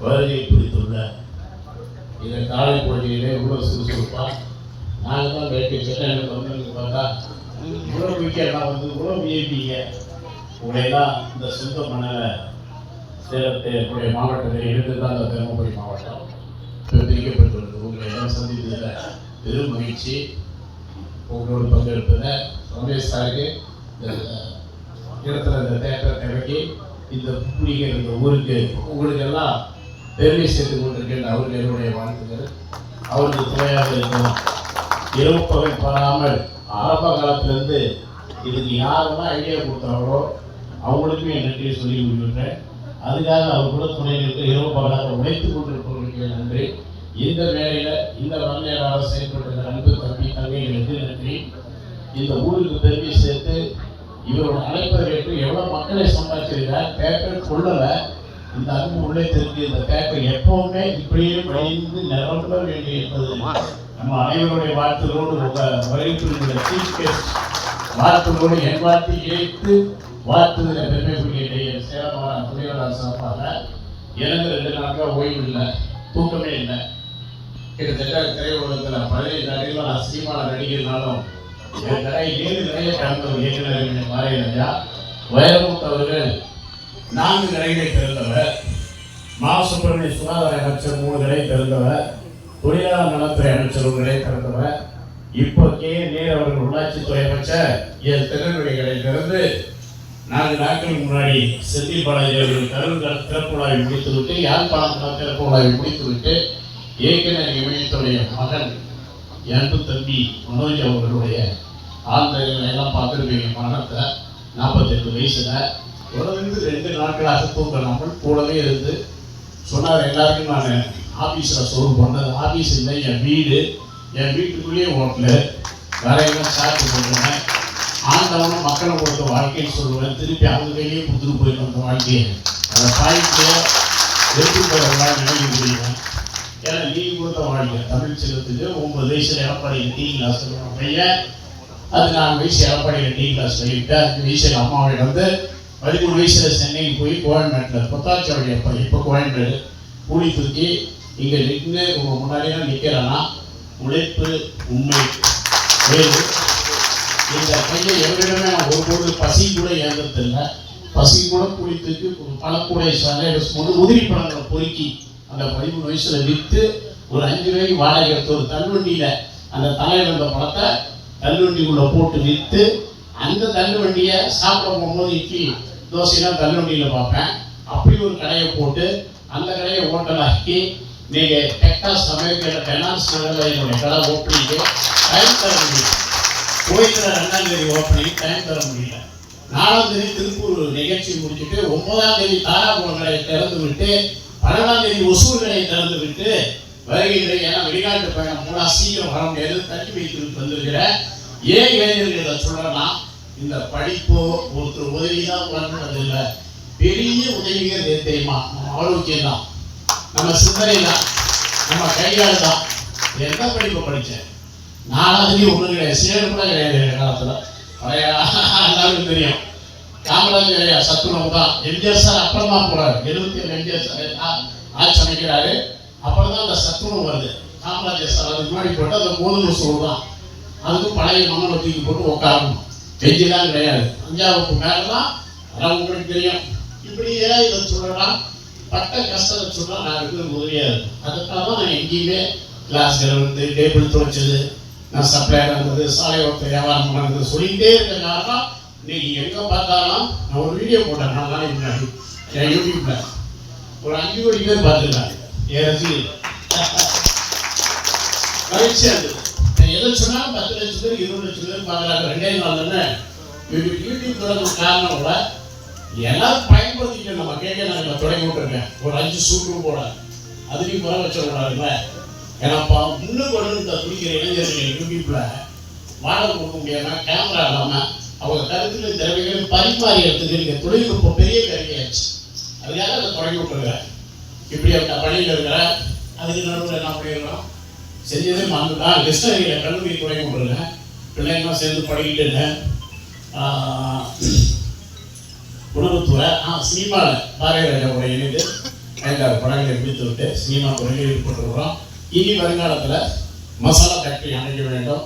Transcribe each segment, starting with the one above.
வருகை குறித்துள்ள இந்த காலை பொழுதிலே இவ்வளோ சுறுசுறுப்பாக நாங்கள் தான் வேட்டி சென்னையில் வந்து பார்த்தா இவ்வளோ வீக்கெண்டாக வந்து இவ்வளோ விஐபிங்க உங்களையெல்லாம் இந்த சொந்த மணலை சேலத்தை என்னுடைய மாவட்டத்தில் இருந்து தான் அந்த தருமபுரி மாவட்டம் பிரிக்கப்பட்டுள்ளது உங்களை எல்லாம் சந்தித்ததில் பெரும் மகிழ்ச்சி உங்களோடு பங்கெடுப்பதில் ரமேஷ் சாருக்கு இந்த இடத்துல இந்த தேட்டரை திறக்கி இந்த புலிகள் இந்த ஊருக்கு உங்களுக்கு எல்லாம் பெருமை சேர்த்து கொண்டிருக்கின்ற அவர்கள் என்னுடைய வாழ்த்துக்கள். அவருக்கு துணையாக இருக்கும் இரவு பகல் பாராமல் ஆரம்ப காலத்திலிருந்து இதுக்கு யாரெல்லாம் ஐடியா கொடுத்தாங்களோ அவங்களுக்குமே என் நன்றியை சொல்லி விடுகின்றேன் அதுக்காக அவர் கூட துணை நின்று இரவு பகலாக உழைத்து கொண்டிருப்பவர்களுக்கு நன்றி. இந்த வேலையில் இந்த வல்லையராக செயல்படுகிற அன்பு தம்பி தங்கைகளுக்கு நன்றி? இந்த ஊருக்கு பெருமை சேர்த்து இவரோட அழைப்பை கேட்டு எவ்வளோ மக்களை சம்பாதிச்சிருக்கார் பேப்பர் கொள்ளலை. இந்த அன்பு உள்ளத்திற்கு இந்த பேப்பர் எப்பவுமே இப்படியே வழிந்து நிரம்ப வேண்டி இருப்பது நம்ம அனைவருடைய வாழ்த்துகளோடு வரவேற்று சீஃப் கெஸ்ட் வாழ்த்துகளோடு என் வாழ்த்து இணைத்து வாழ்த்துகிற பெருமைக்குரிய சேலமான துணைவராக சார்பாக எனக்கு ரெண்டு நாட்கள் ஓய்வு இல்லை தூக்கமே இல்லை. கிட்டத்தட்ட திரையுலகத்தில் பதினைந்து ஆண்டுகள் நான் சினிமாவில் நடிகர்னாலும் என் கடை ஏழு கடையை கடந்தவர் இயக்குனர் மாரியராஜா வைரமுத்து அவர்கள் நான்கு கடைகளை திறந்தவர். மா சுப்பிரமணிய சுகாதார அமைச்சர் மூணு கடை திறந்தவர். தொழிலாளர் நலத்துறை அமைச்சர் ஒரு கடை திறந்தவர். இப்போ கே நேர் அவர்கள் உள்ளாட்சித்துறை அமைச்சர். என் திருநெல்வேலி கடை திறந்து நான்கு நாட்களுக்கு முன்னாடி செந்தில் பாலாஜி அவர்கள் கருங்கல் திறப்பு விழாவை முடித்துவிட்டு யாழ்ப்பாணம் திறப்பு விழாவை முடித்துவிட்டு இயக்குனர் இமயத்துடைய மகன் என் அன்பு தம்பி மனோஜ் அவர்களுடைய ஆழ்ந்த எல்லாம் பார்த்துருப்பீங்க மரணத்தை. நாற்பத்தெட்டு வயசில் தொடர்ந்து ரெண்டு நாட்களாக தூங்கலாமல் கூடவே இருந்து சொன்னார் எல்லாருக்கும் நான் ஆஃபீஸில் சொல்ல போனது ஆஃபீஸ் இல்லை என் வீடு. என் வீட்டுக்குள்ளேயே ஓட்டல். வேற எல்லாம் சார்ஜ் பண்ணுவேன் ஆண்டவனும் மக்களை கொடுத்த வாழ்க்கைன்னு சொல்லுவேன். திருப்பி அவங்க கையிலேயே கொடுத்துட்டு போயிடும் அந்த வாழ்க்கையை. அந்த பாய்க்கு எடுத்து போகிறவங்களாம் நினைவு முடியும் ஏன்னா நீ கொடுத்த வாழ்க்கை. தமிழ் செல்வத்துக்கு ஒன்பது வயசில் எடப்பாடியில் டீ கிளாஸ் பையன் அது நாலு வயசு எடப்பாடியில் டீ கிளாஸ் சொல்லிவிட்டு அஞ்சு வயசில் அம்மாவை வந்து பதிமூணு வயசில் சென்னைக்கு போய் கோயம்பேட்டில் பொத்தாச்சாவுடைய அப்பா இப்போ கோயம்பேடு கூலி தூக்கி இங்கே நின்று உங்கள் முன்னாடி தான் நிற்கிறேன்னா உழைப்பு உண்மை வேறு இந்த பையன் எவரிடமே நான் ஒருபோது பசி கூட ஏந்ததில்லை. பசி கூட குளித்துக்கு பழக்கூடை சாலை உதிரி பழங்களை பொறுக்கி அந்த பதிமூணு வயசில் விற்று ஒரு அஞ்சு ரூபாய்க்கு வாடகை எடுத்து ஒரு தள்ளுண்டியில் அந்த தலையில் இருந்த பழத்தை தள்ளுண்டிக்குள்ளே போட்டு விற்று அந்த தள்ளுவண்டியை சாப்பிட போகும்போது இட்லி தோசைலாம் தள்ளுவண்டியில் பார்ப்பேன். அப்படி ஒரு கடையை போட்டு அந்த கடையை ஹோட்டலாக்கி நீங்கள் டெக்டாஸ் அமெரிக்காவில் பெனான்ஸ் நகரில் என்னுடைய கடை ஓப்பனிங்கு டைம் தர முடியல. கோயிலில் ரெண்டாம் தேதி ஓப்பனிங் டைம் தர முடியல. நாலாம் தேதி திருப்பூர் நிகழ்ச்சி முடிச்சுட்டு ஒன்பதாம் தேதி தாராபுரம் கடையை திறந்து விட்டு பன்னெண்டாம் தேதி ஒசூர் கடையை திறந்து விட்டு வருகின்ற ஏன்னா வெளிநாட்டு பயணம் மூணா சீக்கிரம் வர முடியாது. தட்டி வைத்து வந்திருக்கிற ஏன் இளைஞர்கள் சொல்கிறேன்னா சொல்றேன்னா இந்த படிப்போ ஒருத்தர் உதவி தான் இல்லை பெரிய உதவிகள் எது தெரியுமா? நம்ம ஆரோக்கியம் தான் நம்ம சிந்தனை தான் நம்ம கையால் தான் என்ன படிப்பை படித்தேன் நாலாவது ஒன்றும் கிடையாது. சேரும் கூட கிடையாது எங்கள் காலத்தில். பழைய எல்லாருக்கும் தெரியும். காமராஜர் ஐயா சத்துணவு தான். எம்ஜிஆர் சார் அப்புறம் தான் போகிறாரு எழுபத்தி ஏழு எம்ஜிஆர் சார் ஆட்சி அமைக்கிறாரு. அப்புறம் தான் அந்த சத்துணவு வருது. காமராஜர் சார் அதுக்கு முன்னாடி போட்டு அந்த மூணு சோறு தான் அதுக்கும் பழைய மண்ணை தூக்கி போட்டு உட்காரணும். வெஜ்ஜெல்லாம் கிடையாது. அஞ்சாவுக்கு மேலே தான் அதான் உங்களுக்கு தெரியும். இப்படியே இதை சொல்லலாம் பட்ட கஷ்டத்தை சொன்னால் நான் இருக்கிறது உதவியாக அதுக்காக தான் நான் எங்கேயுமே கிளாஸில் வந்து டேபிள் துவைச்சது நான் சப்ளையர் இருந்தது சாலை வியாபாரம் பண்ணது சொல்லிகிட்டே இருக்க காரணம் இன்னைக்கு எங்கே பார்த்தாலும் நான் ஒரு வீடியோ போட்டேன். நான் நாளைக்கு முன்னாடி என் ஒரு அஞ்சு கோடி பேர் பார்த்துருக்காங்க. என் மகிழ்ச்சியாக இருந்தது எதை சொன்னாலும் பத்து லட்சம் பேர் இருபது லட்சம் பேர் பார்க்குறாங்க. ரெண்டே நாள் தானே யூடியூப் யூடியூப் தொடங்க காரணம் கூட எல்லாம் பயன்படுத்திக்க நம்ம கேட்க நான் தொடங்கி விட்டுருக்கேன் ஒரு அஞ்சு சூட்டும் போட அதுலேயும் குறை வச்சிடக்கூடாதுல்ல ஏன்னா பா இன்னும் கொண்டு இந்த குடிக்கிற இளைஞர்கள் யூடியூப்பில் வாழ கொடுக்க முடியாமல் கேமரா இல்லாமல் அவங்க கருத்துல திறமைகளை பரிமாறி எடுத்துக்கிறீங்க தொழில்நுட்பம் பெரிய கருவியாச்சு அதுக்காக அதை தொடங்கி விட்டுருக்கேன் இப்படி அந்த பணியில் இருக்கிற அதுக்கு நடுவில் என்ன பண்ணிடுறோம் செஞ்சதே மறந்துட்டான் கிருஷ்ணகிரியில் கல்லூரி தொடங்கி விட்டுருக்கேன் பிள்ளைங்களாம் சேர்ந்து படிக்கிட்டு உணவுத்துறை ஆ சினிமாவில் பாரதிராஜாவோட இணைந்து ஐந்தாவது படங்களை பிடித்து விட்டு சினிமா துறையில் ஈடுபட்டுருக்கிறோம் இனி வருங்காலத்தில் மசாலா ஃபேக்ட்ரி அமைக்க வேண்டும்.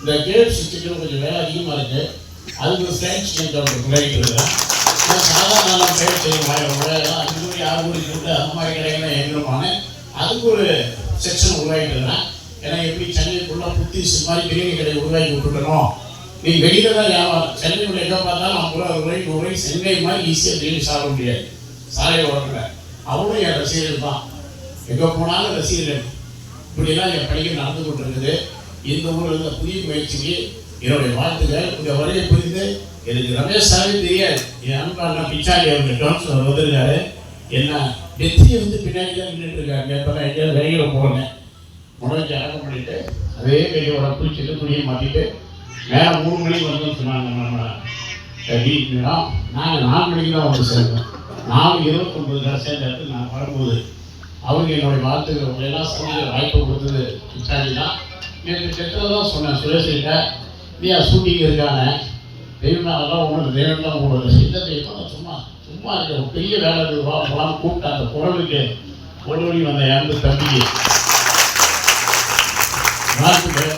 இந்த கேட் சுவிட்சுக்கு கொஞ்சம் வேலை அதிகமாக இருக்குது அதுக்கு ஃப்ரெண்ட்ஸ் கொஞ்சம் விளையாட்டு இருக்கிறேன் சாதாரண பேர் செய்யும் அஞ்சு மணி ஆறு கோடி போட்டு அந்த மாதிரி கடைகள்லாம் எங்களுமான அதுக்கு ஒரு செக்ஷன் உருவாக்கிட்டு இருக்கிறேன். ஏன்னா எப்படி சென்னை ஃபுல்லாக புத்திஸ் மாதிரி பிரியாணி கடை உருவாக்கி விட்டுட்டோம்? நீ வெளியில தான் வியாபாரம் சென்னையில் எங்கே பார்த்தாலும் ஐம்பது ரூபா ரூபாய் நூறு ரூபாய் சென்னை மாதிரி ஈஸியாக பிரியாணி சாப்பிட முடியாது. சாலை ஓரத்தில் அவங்களும் என் ரசிகர்கள் தான். எங்கே போனாலும் ரசிகர்கள். இப்படிலாம் என் பணிகள் நடந்து கொண்டிருக்குது. இந்த ஊரில் இருந்த புதிய முயற்சிக்கு என்னுடைய வாழ்த்துக்கள். இந்த வரையை புரிந்து எனக்கு ரமேஷ் சாரே தெரியாது. என் அன்பான பிச்சாலி அவர்கள் டோன்ஸ் வந்திருக்காரு. என்ன வெற்றியை வந்து பின்னாடி தான் நின்றுட்டு இருக்காரு நேற்று எங்கேயாவது வெளியில் போனேன் முதல் அடக்கம் பண்ணிட்டு அதே கையோட குளிச்சுட்டு துணியை மாட்டிட்டு மேலே மூணு மணிக்கு வந்து சொன்னாங்க நம்ம நாங்கள் நாலு மணிக்கு தான் வந்து சேர்ந்தோம். நாலு இருபத்தொம்பது தான் சேர்ந்த இடத்துல நான் வரும்போது அவங்க என்னுடைய வாழ்த்துக்கள் உங்களை எல்லாம் சந்திக்க வாய்ப்பு கொடுத்தது பிச்சாண்டி தான். எனக்கு செட்டில் தான் சொன்னேன் சுரேஷ்கிட்ட நீ ஷூட்டிங் இருக்கானே? தெய்வம் அதெல்லாம் ஒன்று தெய்வம் தான் உங்களுக்கு இந்த தெய்வம் சும்மா சும்மா இருக்க பெரிய வேலை இருக்குவா போலாம் கூப்பிட்டேன் அந்த குரலுக்கு ஒரு வழி வந்த இறந்து தம்பிக்கு. வாழ்த்துக்கள்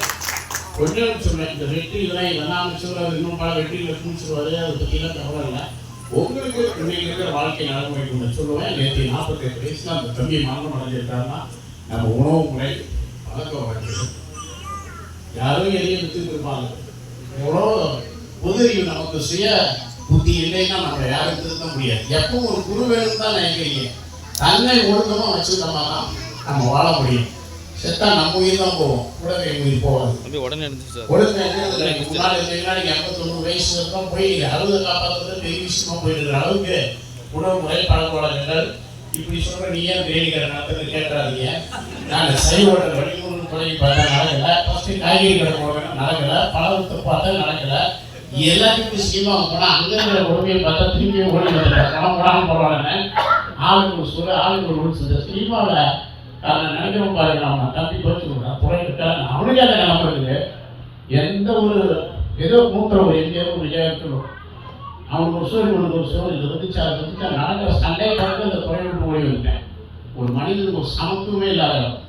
கொஞ்சம் சொன்னேன் இந்த இதெல்லாம் இல்லைன்னா அமைச்சர் இன்னும் பல வெற்றிகளை குடிச்சிருவாரு அதை பற்றிலாம் தகவல் இல்லை. உங்களுக்கு இன்னைக்கு இருக்கிற வாழ்க்கை நடைமுறை கொண்டு சொல்லுவேன். நேற்று நாற்பத்தெட்டு வயசுல அந்த தம்பி மரணம் அடைஞ்சிருக்காருன்னா நம்ம உணவு முறை பழக்க வழக்கம். யாரும் எதையும் வித்துட்டு இருப்பாங்க எவ்வளோ உதவி நமக்கு சுய புத்தி இல்லைன்னா நம்ம யாரும் திருத்த முடியாது. எப்பவும் ஒரு குரு வேணும் தான் நினைக்கிறீங்க. தன்னை ஒழுக்கமாக வச்சுருந்தோம்னா தான் நம்ம வாழ முடியும். செத்தா நம்ம உயிர் தான் போவோம். உடனே உயிர் போகாது. உடனே இல்லை. முன்னாடி இருந்தீங்கன்னா எண்பத்தொண்ணூறு வயசு வரைக்கும் போய் அறுபது காப்பாற்றுறது பெரிய விஷயமா இருக்கிற அளவுக்கு உணவு முறை பழக்க வழக்கங்கள் இப்படி சொல்ற நீ ஏன் கிரேடிக்கிற நடத்துன்னு கேட்கறாதீங்க நான் சைவோட வடிவம் தொடங்கி பார்த்தா நடக்கல. ஃபர்ஸ்ட் காய்கறி கடை போடுறேன் நடக்கல. பழத்தை பார்த்தா நடக்கல. எல்லாத்துக்கும் சீமா போனா அங்க இருக்கிற உடமையை பார்த்தா திரும்பி ஓடி வந்துட்டேன். பணம் போடாம போடுறாங்க ஆளுக்கு ஒரு சொல்லு ஆளுக்கு ஒரு சினிமாவில் நான் நினைக்கிறோம் பாருங்க அவன் தப்பி போச்சு புறக்கிட்டான் அவனுக்கே அந்த நிலைமை இருக்குது எந்த ஒரு ஏதோ மூத்த ஒரு எங்கேயோ ஒரு விஜயத்தில் அவனுக்கு ஒரு சூரியன் உனக்கு ஒரு சூரியன் இது வந்துச்சு அது வந்துச்சு நடக்கிற சண்டை பார்த்து அந்த துறை விட்டு ஓடி வந்துட்டேன். ஒரு மனிதனுக்கு ஒரு சமத்துவமே இல்லாத நல்ல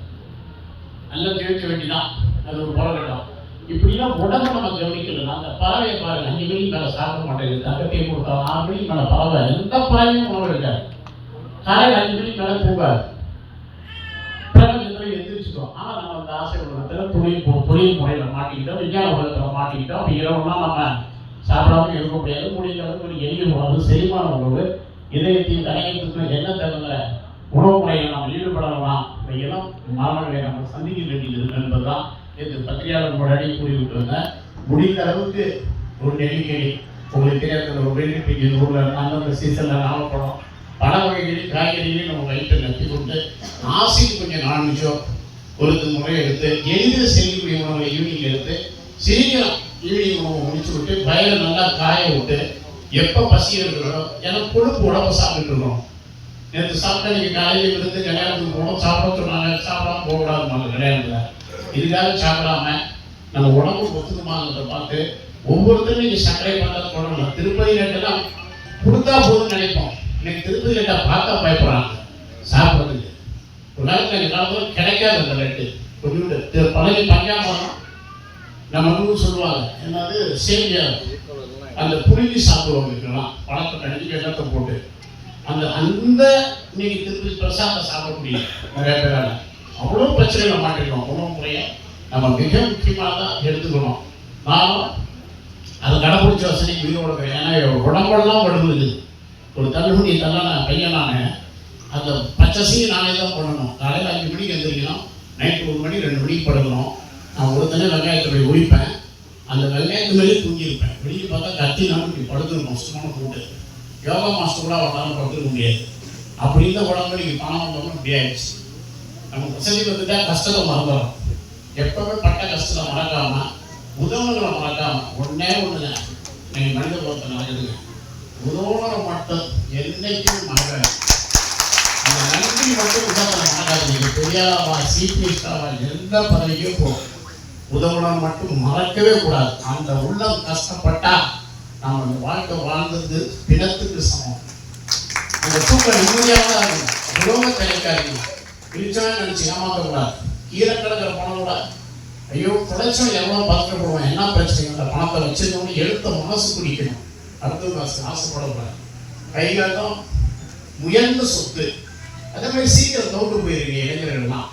நல்லா ஜெயிக்க வேண்டிதான் அது ஒரு போராட்டம் இப்படிலாம் உடம்பு நம்ம கவனிக்கலாம் அந்த பறவையை பாருங்க அஞ்சு மணிக்கு மேலே சாப்பிட மாட்டேங்குது. தக்கத்தையும் கொடுத்தா ஆறு மணிக்கு மேலே பறவை எந்த பறவையும் உணவு இருக்காது காலையில் அஞ்சு மணிக்கு மேலே தூங்காது. போய் எந்திரிச்சிட்டோம் ஆனால் நம்ம அந்த ஆசை உலகத்தில் தொழில் தொழில் முறையில் மாட்டிக்கிட்டோம் விஞ்ஞான உலகத்தில் மாட்டிக்கிட்டோம். அப்போ இரவுலாம் நம்ம சாப்பிடாம இருக்க முடியாது. முடிஞ்ச அளவுக்கு ஒரு எளிய உணவு செரிமான உணவு. இதயத்தையும் கணையத்துக்கு என்ன தகுந்த உணவு முறையில் நாம் ஈடுபடலாம். இந்த மாணவர்களை நம்ம சந்திக்க வேண்டியது என்பது என்பதுதான் இது பத்திரிகையாளர் முன்னாடி கூறிவிட்டிருந்தேன் முடிந்த அளவுக்கு ஒரு நெல்லிக்கை. உங்களுக்கு தெரியாத ஒரு வெள்ளிப்பிக்கு ஊரில் அந்தந்த சீசனில் நாமப்படம் பல வகைகளையும் காய்கறிகளையும் நம்ம வயிற்று நிறுத்தி கொண்டு ஆசைக்கு கொஞ்சம் நான்வெஜ்ஜோ ஒரு முறை எடுத்து எளிதில் செய்யக்கூடிய உணவை ஈவினிங் எடுத்து சீக்கிரம் ஈவினிங் உணவை முடிச்சு விட்டு வயலை நல்லா காய விட்டு எப்போ பசி இருக்கிறதோ ஏன்னா கொழுப்பு உடம்பு சாப்பிட்டு இருக்கோம் நேற்று சாப்பிட்டா நீங்கள் காலையில் இருந்து கல்யாணத்துக்கு போகணும் சாப்பிட சொன்னாங்க சாப்பிடாம போகக்கூடாதுமாங்க கல்யாணத்தில். இதுக்காக சாப்பிடாம நம்ம உடம்பு ஒத்துக்குமாங்கிறத பார்த்து ஒவ்வொருத்தரும் நீங்கள் சர்க்கரை பார்த்தா போடணும் திருப்பதி லட்டெல்லாம் கொடுத்தா போதும்னு நினைப்போம். இன்னைக்கு திருப்பதி லட்டை பார்த்தா பயப்படுறாங்க. சாப்பிட்றதுக்கு. ஒரு நாளைக்கு எங்கள் காலத்தில் கிடைக்காது அந்த லட்டு கொஞ்சோண்டு பழைய பஞ்சாமரம் நம்ம ஊர் சொல்லுவாங்க. என்னது? சேமியா அந்த புழுங்கி சாப்பிடுவாங்க இருக்கலாம் பழத்தை கழிஞ்சு வெள்ளத்தை போட்டு. அந்த அந்த இன்னைக்கு திருப்பதி பிரசாதம் சாப்பிட முடியும் நிறைய பேரால். அவ்வளோ பிரச்சனைகளை மாட்டிக்கிறோம் உணவு முறையை நம்ம மிக முக்கியமாக தான் எடுத்துக்கணும். நானும் அதை கடைபிடிச்ச வசதிக்கு உயிரோட இருக்கிறேன் ஏன்னா உடம்பெல்லாம் வடுங்குது ஒரு தள்ளுபடி தள்ளான பையன் நான் அந்த பச்சசையும் நானே தான் பண்ணணும். காலையில் அஞ்சு மணிக்கு எழுந்திரிக்கணும் நைட்டு ஒரு மணி ரெண்டு மணிக்கு படுக்கணும். நான் ஒரு தண்ணி வெங்காயத்தை போய் உரிப்பேன். அந்த வெங்காயத்து மேலே தூங்கியிருப்பேன். வெளியே பார்த்தா கத்தி நான் இப்படி படுத்துருக்கணும் சுத்தமான போட்டு யோகா மாஸ்டர் கூட அவரால் படுத்துக்க முடியாது. அப்படி இருந்த உடம்பு நீங்கள் பணம் வந்தோம்னா இப்படி ஆயிடுச்சு நம்ம வசதி வந்துட்டா கஷ்டத்தை மறந்துடும் எப்பவுமே பட்ட கஷ்டத்தை மறக்காம உதவுகளை மறக்காம ஒன்னே தான் நீங்கள் மனித பொருத்தனை நடக்குதுங்க. உதவுகளை மட்டும் என்னைக்கும் மறக்காது அந்த நன்றி மட்டும் உதவுகளை மறக்காதீங்க. பெரியாவா சிபிஎஸ்டாவா எந்த பதவிக்கும் போகும் உதவுகளை மட்டும் மறக்கவே கூடாது. அந்த உள்ளம் கஷ்டப்பட்டா நாம் அந்த வாழ்க்கை வாழ்ந்தது பிணத்துக்கு சமம். அந்த தூக்கம் நிம்மதியாக தான் இருக்கும். உலோகத்தை கிடைக்காது பிரிச்சவன் நினச்சி ஏமாற்றக்கூடாது கீழே கிடக்கிற பணம் கூட. ஐயோ புடைச்சவன் எவ்வளோ பதற்றப்படுவான் என்ன பிரச்சனை அந்த பணத்தை வச்சிருந்தவனு எழுத்த மனசு குடிக்கணும். அடுத்தது காசு ஆசைப்படக்கூடாது கைகாலம் உயர்ந்த சொத்து. அதே மாதிரி சீக்கிரம் தோட்டு போயிருக்கீங்க இளைஞர்கள்லாம்.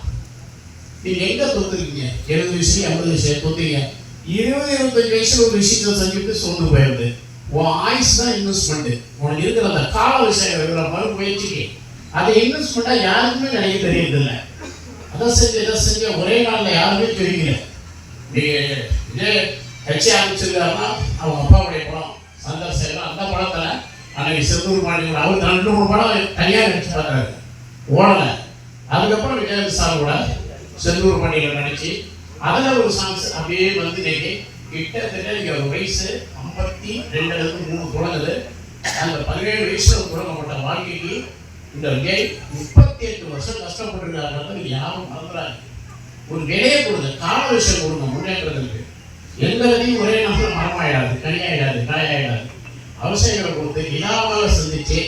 நீங்க எங்க தோத்துருக்கீங்க? எழுபது விஷயம் ஐம்பது விஷயம் தோத்துறீங்க இருபது இருபத்தஞ்சு வயசுல ஒரு விஷயத்தை செஞ்சுட்டு சோர்ந்து போயிருது உன் ஆயுஸ் தான் இன்வெஸ்ட்மெண்ட் உனக்கு இருக்கிற அந்த கால விஷயம் இருக்கிற மறு முயற்சிக்கு அதை இன்வெஸ்ட் பண்ணா யாருக்குமே நினைக்க தெரியறதில்ல. அதை செஞ்சு இதை செஞ்சு. ஒரே நாளில் யாருமே தெரியல நீங்க இதே கட்சி ஆரம்பிச்சிருக்காருன்னா அவங்க அப்பாவுடைய படம் சந்தர் சேகர் அந்த படத்துல அன்னைக்கு செந்தூர் மாநில அவர் ரெண்டு மூணு படம் தனியாக நடிச்சு பார்க்குறாரு ஓடலை. அதுக்கப்புறம் விஜயகாந்த் சார் கூட செந்தூர் பாண்டியில் நடிச்சு அதில் ஒரு சாங்ஸ் அப்படியே வந்து இன்னைக்கு கிட்டத்தட்ட இங்கே ஒரு வயசு ஐம்பத்தி ரெண்டுலேருந்து மூணு குழந்தது அந்த பதினேழு வயசுல தொடங்கப்பட்ட வாழ்க்கைக்கு இந்த விஜய் முப்பத்தி எட்டு வருஷம் கஷ்டப்பட்டிருக்காருன்றது யாரும் மறந்துடாது ஒரு வேலையை கொடுங்க கால விஷயம் கொடுங்க முன்னேற்றத்துக்கு எந்த ஒரே நாள் மரமாயிடாது கனியாயிடாது காயாயிடாது அவசியங்களை கொடுத்து இல்லாமல் சந்திச்சு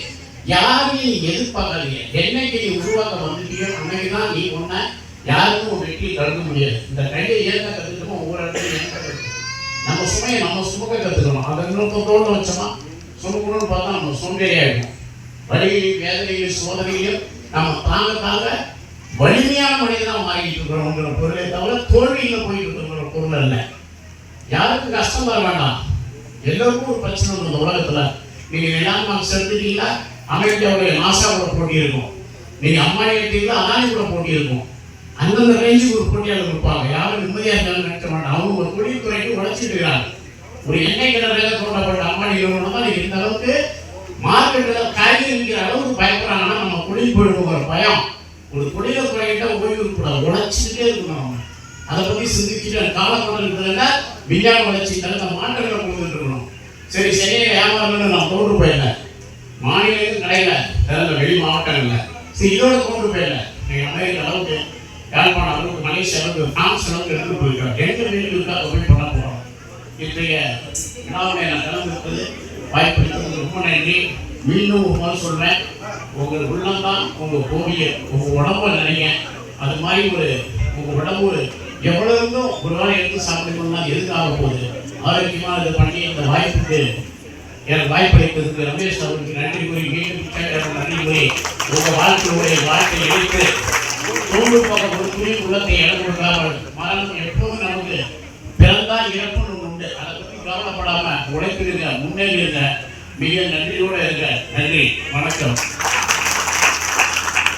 யாரையும் நீ எதிர்பார்க்காதீங்க என்னைக்கு நீ உருவாக்க வந்துட்டியோ அன்னைக்கு தான் நீ ஒன்ன யாருக்கும் ஒரு வெற்றி கலக்க முடியாது. இந்த கையை ஏற்க கற்றுக்கணும் ஒவ்வொரு இடத்துலையும் ஏற்க கற்றுக்கணும் நம்ம சுமையை நம்ம சுமக்க கற்றுக்கணும் அதை இன்னொருத்தோடு வச்சோமா? சுமக்கணும்னு பார்த்தா நம்ம சோம்பேறியாகிடும் வழியிலையும் வேதனையிலும் சோதனையிலும் நம்ம தாங்க தாங்க வலிமையான மனிதனாக மாறிக்கிட்டு இருக்கிறோங்கிற பொருளை தவிர தோல்வியில் போயிட்டு இருக்கிற பொருள் அல்ல. யாருக்கும் கஷ்டம் வர வேண்டாம் எல்லோருக்கும் ஒரு பிரச்சனை உண்டு இந்த நீங்கள் நீங்க எல்லாம் மார்க்ஸ் அமெரிக்காவுடைய நாசா கூட போட்டி இருக்கும். நீங்கள் அம்மா எடுத்தீங்களா அதானி கூட போட்டி இருக்கும். அந்தந்த ரேஞ்சுக்கு ஒரு போட்டியாளர் இருப்பாங்க. யாரும் நிம்மதியாக இருந்தாலும் நினைக்க மாட்டாங்க. அவங்க ஒரு தொழில்துறைக்கு உழைச்சிட்டு இருக்கிறாங்க ஒரு எண்ணெய் கிணறுல தோண்டப்பட்ட அம்மானி நிறுவனம் தான் இந்த அளவுக்கு மார்க்கெட்டில் காய்கறி விற்கிற அளவுக்கு பயப்படுறாங்கன்னா நம்ம தொழில் போயிடுவோங்கிற பயம். ஒரு தொழிலை துறைகிட்ட ஓய்வு இருக்கக்கூடாது உழைச்சிக்கிட்டே இருக்கணும் நம்ம. அதை பற்றி சிந்திச்சுட்டு காலக்கூடம் இருக்கிறதுல விஞ்ஞான வளர்ச்சி தகுந்த மாற்றங்களை கொண்டு இருக்கணும் சரி சரியாக வியாபாரம்னு நான் தோன்று போயிடல. மாநிலங்கள் கடையில் திறந்த வெளி மாவட்டங்களில். சரி இதோட தோன்று போயிடல. நீங்கள் அமெரிக்க அளவுக்கு யாழ்ப்பாண அளவுக்கு மலேசிய அளவுக்கு பிரான்ஸ் அளவுக்கு எடுத்து போயிருக்கோம் எங்கள் வீடுகளுக்கு அதை போய் பண்ண போகிறோம் இன்றைய விழாவினை நான் கலந்துருப்பது வாய்ப்பு ரொம்ப நன்றி. மீண்டும் ஒரு முறை சொல்கிறேன் உங்கள் உள்ளம்தான் உங்கள் ஓவியம் உங்கள் உடம்ப நினைங்க அது மாதிரி ஒரு உங்கள் உடம்பு எவ்வளவு இருந்தும் ஒரு நாள் எடுத்து சாப்பிடணும்னா எதுக்காக போகுது? ஆரோக்கியமாக இது பண்ணி இந்த வாய்ப்புக்கு. எனக்கு வாய்ப்பளித்ததுக்கு ரமேஷ் அவருக்கு நன்றி கூறி மீண்டும் நன்றி கூறி உங்கள் வாழ்க்கையுடைய வாழ்க்கையை எடுத்து தோண்டு போக ஒரு துணி உள்ளத்தை இடம் கொடுக்காமல் மரணம் எப்போதும் நமக்கு பிறந்தா இறப்புன்னு உண்டு. அதை பற்றி கவலைப்படாமல் உழைப்பிருங்க முன்னேறிருங்க மிக நன்றியோட இருங்க நன்றி. வணக்கம்.